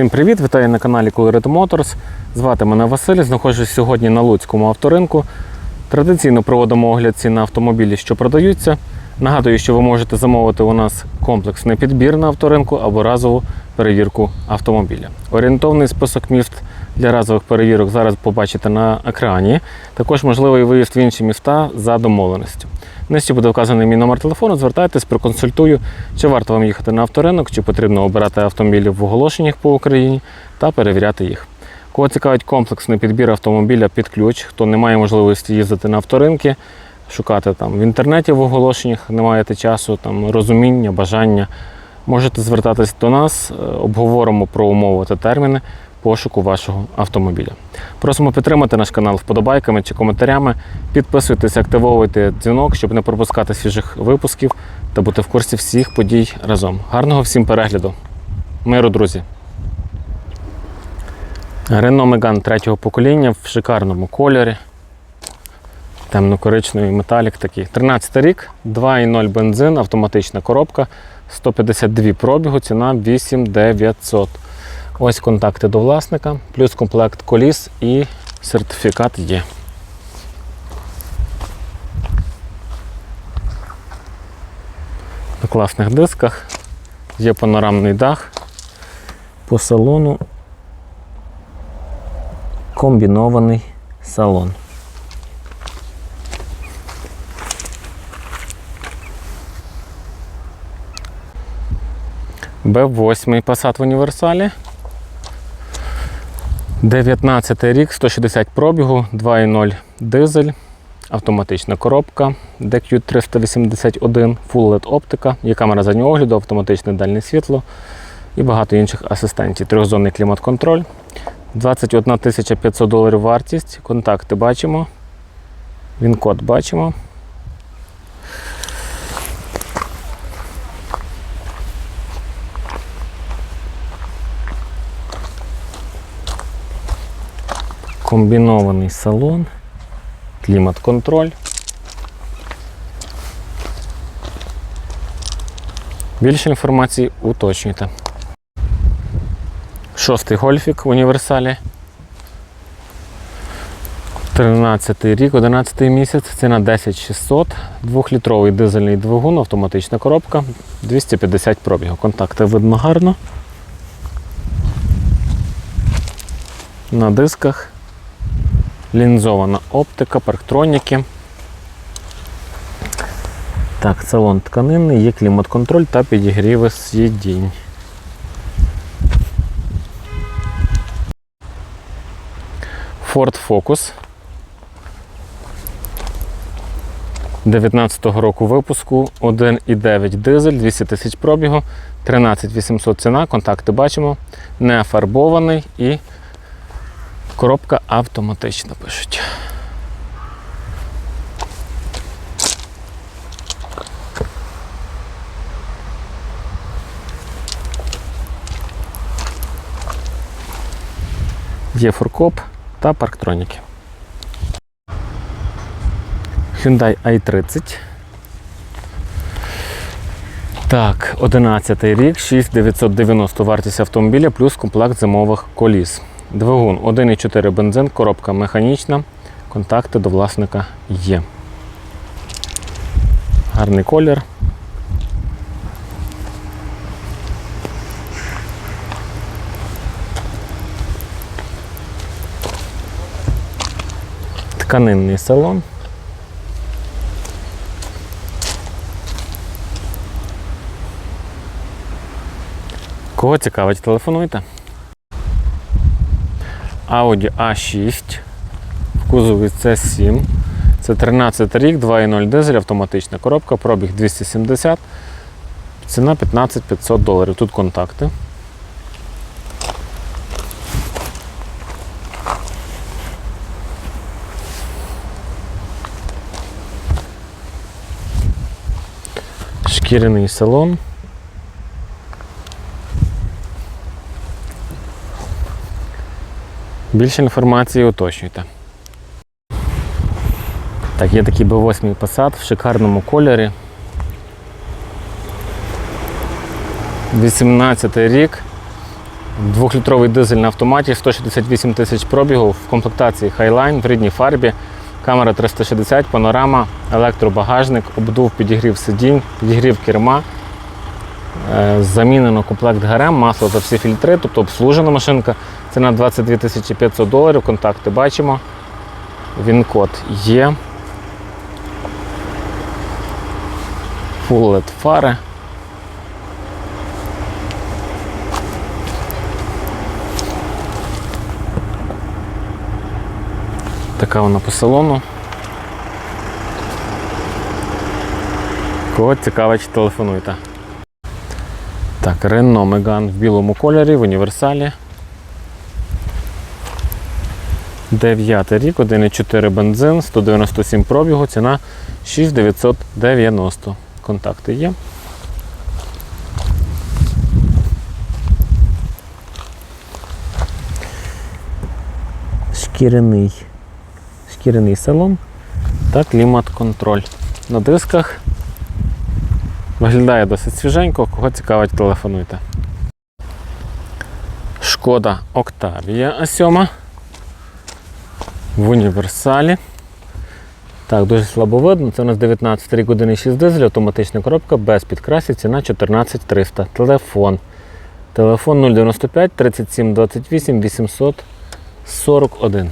Всім привіт! Вітаю на каналі Colored Motors. Звати мене Василь. Знаходжусь сьогодні на Луцькому авторинку. Традиційно проводимо огляд цін на автомобілі, що продаються. Нагадую, що ви можете замовити у нас комплексний підбір на авторинку або разову перевірку автомобіля. Орієнтовний список міст для разових перевірок зараз побачите на екрані. Також можливий виїзд в інші міста за домовленістю. Нижче буде вказаний мій номер телефону. Звертайтесь, проконсультую, чи варто вам їхати на авторинок, чи потрібно обирати автомобілі в оголошеннях по Україні та перевіряти їх. Кого цікавить комплексний підбір автомобіля під ключ, хто не має можливості їздити на авторинки, шукати там в інтернеті в оголошеннях, не маєте часу, там розуміння, бажання. Можете звертатись до нас, е, обговоримо про умови та терміни пошуку вашого автомобіля. Просимо підтримати наш канал вподобайками чи коментарями. Підписуйтесь, активовуйте дзвінок, щоб не пропускати свіжих випусків та бути в курсі всіх подій разом. Гарного всім перегляду. Миру, друзі! Renault Megane третього покоління в шикарному кольорі. Темно-коричневий металік такий. 13 рік, 2,0 бензин, автоматична коробка, 152 пробігу, ціна 8900. Ось контакти до власника, плюс комплект коліс і сертифікат є. На класних дисках. Є панорамний дах. По салону комбінований салон. Б8 Passat в універсалі. 19 рік, 160 пробігу, 2.0 дизель, автоматична коробка, DQ381, Full LED оптика, є камера заднього огляду, автоматичне дальне світло і багато інших асистентів. Трьохзонний клімат-контроль. 21 500 доларів вартість. Контакти бачимо. Він код бачимо. Комбінований салон, клімат-контроль. Більше інформації уточнюйте. Шостий гольфік в універсалі. 13 рік, 11 місяць, ціна 10600, 2-літровий дизельний двигун, автоматична коробка, 250 пробігу. Контакти видно гарно. На дисках. Лінзована оптика, парктроніки. Так, салон тканинний, є клімат-контроль та підігріви сидінь. Ford Focus 19-го року випуску 1,9 дизель, 200 тисяч пробігу, 13 800 ціна, контакти бачимо, не фарбований і коробка автоматична пишуть. Є фуркоп та парктроніки. Hyundai i30. Так, 11 рік, 6990 вартість автомобіля плюс комплект зимових коліс. Двигун 1,4 бензин, коробка механічна. Контакти до власника є. Гарний колір. Тканинний салон. Кого цікавить, телефонуйте. Audi A6 в кузові C7. Це 13 рік, 2.0 дизель, автоматична коробка, пробіг 270, ціна 15 500 доларів. Тут контакти. Шкіряний салон. Більше інформації уточнюйте. Так, є такий B8 Passat в шикарному кольорі. 18 рік, Двохлітровий дизель на автоматі, 168 тисяч пробігу в комплектації Highline в рідній фарбі, камера 360, панорама, електробагажник, обдув, підігрів сидінь, підігрів керма. Е, Замінено комплект ГРМ, масло та всі фільтри, тобто обслужена машинка. Ціна 22 тисячі 500 доларів. Контакти бачимо. Він-код є. LED фари. Така вона по салону. Кого цікавить, телефонуйте. Так, Renault Megane в білому кольорі, в універсалі. 9 рік, 1,4 бензин, 197 пробігу, ціна 6990. Контакти є. Шкіряний, шкіряний салон та клімат-контроль. На дисках Виглядає досить свіженько, кого цікавить, телефонуйте. Шкода Октавія А7 в універсалі. Так, дуже слабо видно. Це у нас 19 рік 1,6 дизель, автоматична коробка без підкрасів, ціна 14300. Телефон. Телефон 095 37 28 841.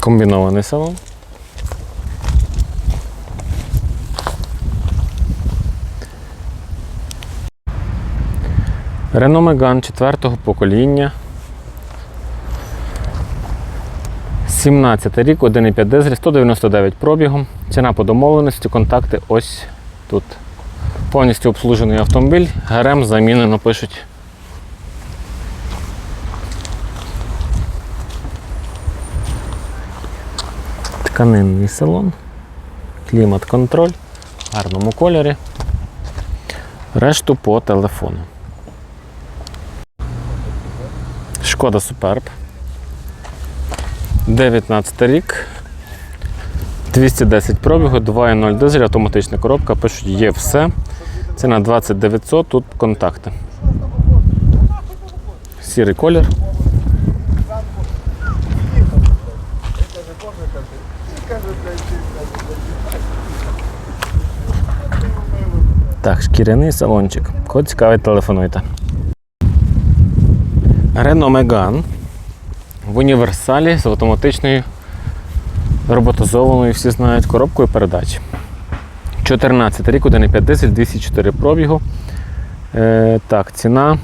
Комбінований салон. Renault Megane четвертого покоління. 17 рік, 1,5 дизель, 199 пробігом. Ціна по домовленості, контакти ось тут. Повністю обслужений автомобіль, ГРМ замінено пишуть. Тканинний салон, клімат-контроль в гарному кольорі. Решту по телефону. Шкода Суперб. 19 рік. 210 пробігу, 2.0 дизель, автоматична коробка, пишуть, є все. Ціна 2900, тут контакти. Сірий колір. Так, шкіряний салончик. Кого цікавить, телефонуйте. Renault Megane в універсалі з автоматичною роботизованою, всі знають, коробкою передач. 14 рік, 1,5 дизель, 204 пробігу. Е, так, ціна.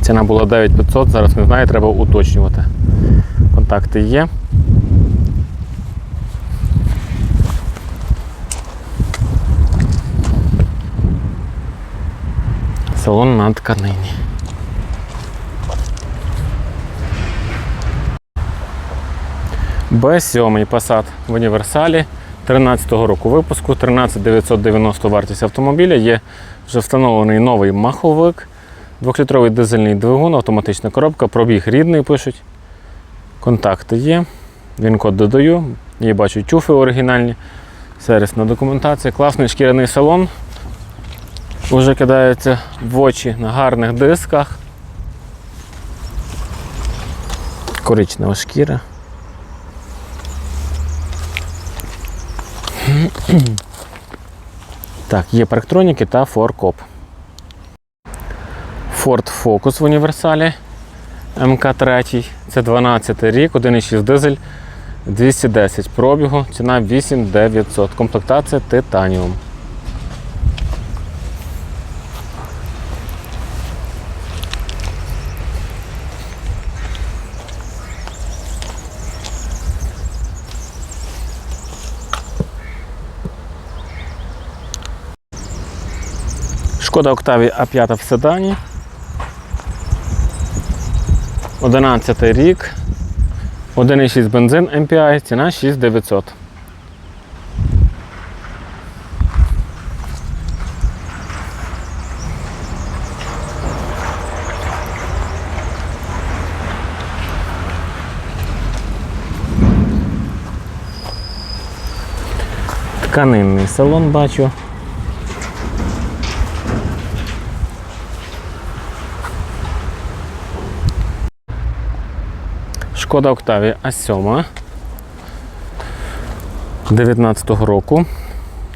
Ціна була 9500, зараз не знаю, треба уточнювати. Контакти є. Салон на тканині. Б7 Passat в універсалі 13-го року випуску, 13990 вартість автомобіля. Є вже встановлений новий маховик, 2-літровий дизельний двигун, автоматична коробка, пробіг рідний пишуть. Контакти є. Він код додаю. Є бачу тюфи оригінальні. Сервісна документація, класний шкіряний салон. Уже кидається в очі на гарних дисках. Коричнева шкіра. Так, є парктроніки та форкоп. Ford Focus в універсалі МК3. Це 12 рік, 1,6 дизель, 210 пробігу, ціна 8900. Комплектація титаніум. Шкода Октаві А5 в седані. 11 рік. 1,6 бензин MPI, ціна 6900. Тканинний салон бачу. Шкода Октавія А7 19-го року.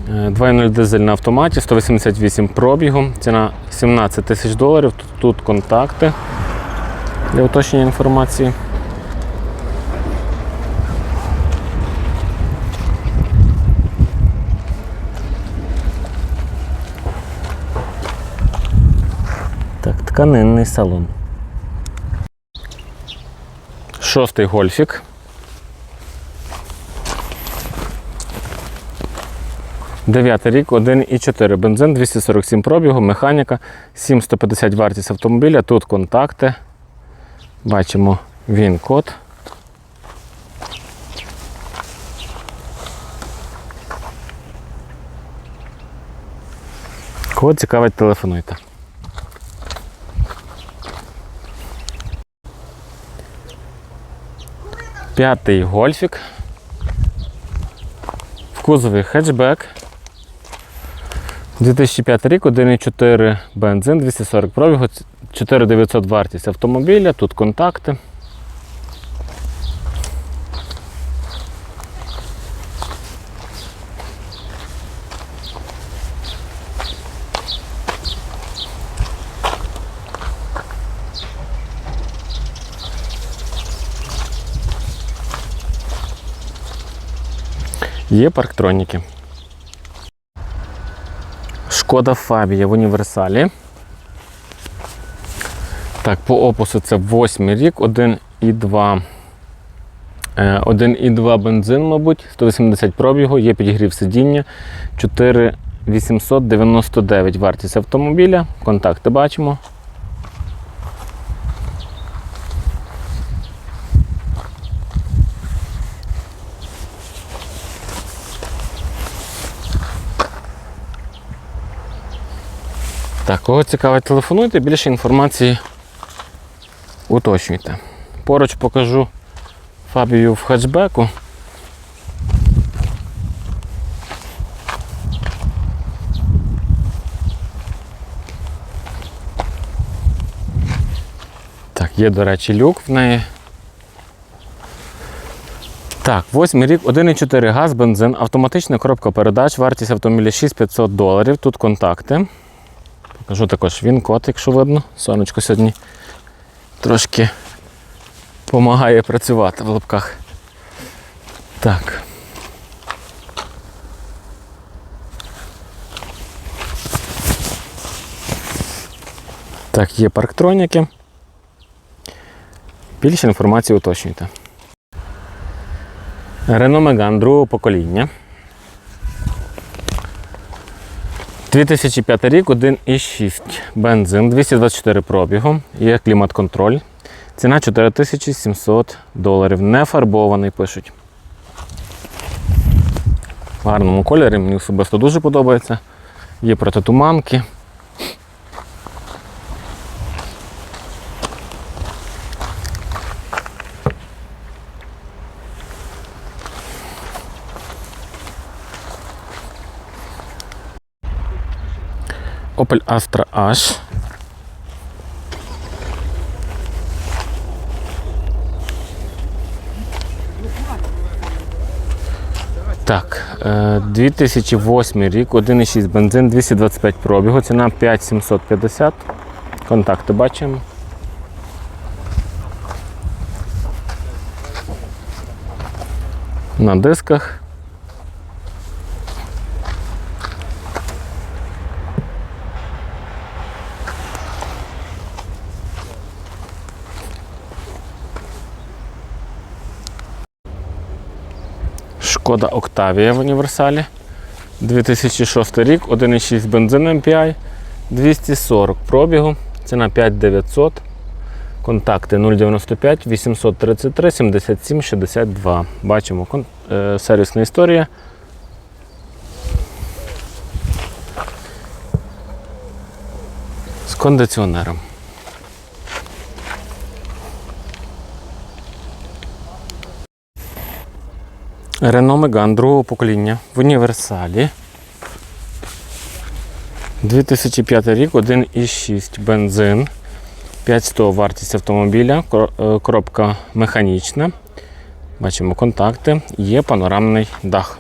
Е, 2.0 дизель на автоматі, 188 пробігу, ціна 17 тисяч доларів. Тут, тут контакти для уточнення інформації. Так, тканинний салон. Шостий гольфік. Дев'ятий рік, 1,4 бензин, 247 пробігу, механіка, 7150 вартість автомобіля. Тут контакти. Бачимо він код. Кого цікавить, телефонуйте. П'ятий гольфік. В кузові хетчбек. 2005 рік, 1,4 бензин, 240 пробігу, 4900 вартість автомобіля, тут контакти. Є парктроніки. Шкода Фабія в універсалі. Так, по опису це 8 рік, 1,2. е, 1,2 бензин, мабуть, 180 пробігу, є підігрів сидіння, 4899 вартість автомобіля. Контакти бачимо. Так, кого цікавить, телефонуйте, більше інформації уточнюйте. Поруч покажу фабію в хетчбеку. Так, є, до речі, люк в неї. Так, восьмий рік, 1,4 газ, бензин, автоматична коробка передач, вартість автомобіля 6500 доларів. Тут контакти. Покажу також він код, якщо видно. Сонечко сьогодні трошки допомагає працювати в лапках. Так. Так, є парктроніки. Більше інформації уточнюйте. Renault Megane другого покоління. 2005 рік, 1,6 бензин, 224 пробігу, є клімат-контроль. Ціна 4700 доларів. Не фарбований, пишуть. В гарному кольорі, мені особисто дуже подобається. Є протитуманки. Opel Astra H. Так, е, 2008 рік, 1,6 бензин, 225 пробігу, ціна 5750. Контакти бачимо. На дисках. Шкода Октавія в універсалі. 2006 рік, 1,6 бензин MPI, 240 пробігу, ціна 5900. Контакти 095 833 77 62. Бачимо е, сервісна історія. З кондиціонером. Renault Megane другого покоління в універсалі. 2005 рік, 1,6 бензин. 500 вартість автомобіля, е, коробка механічна. Бачимо контакти, є панорамний дах.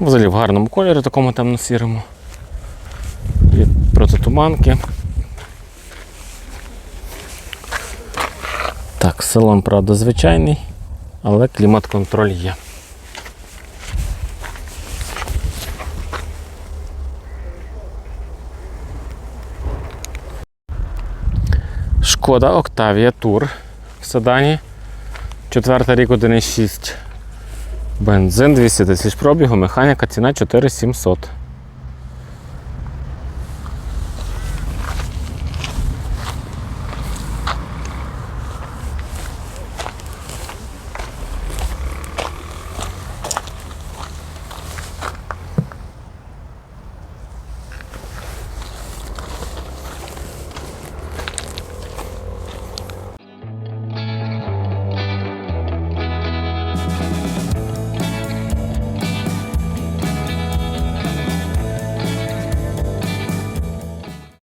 Взагалі в гарному кольорі, такому темно-сірому. Протитуманки. Так, салон, правда, звичайний, але клімат-контроль є. Шкода Octavia Tour в седані. Четвертий рік 1,6 бензин, 200 тисяч пробігу, механіка, ціна 4700.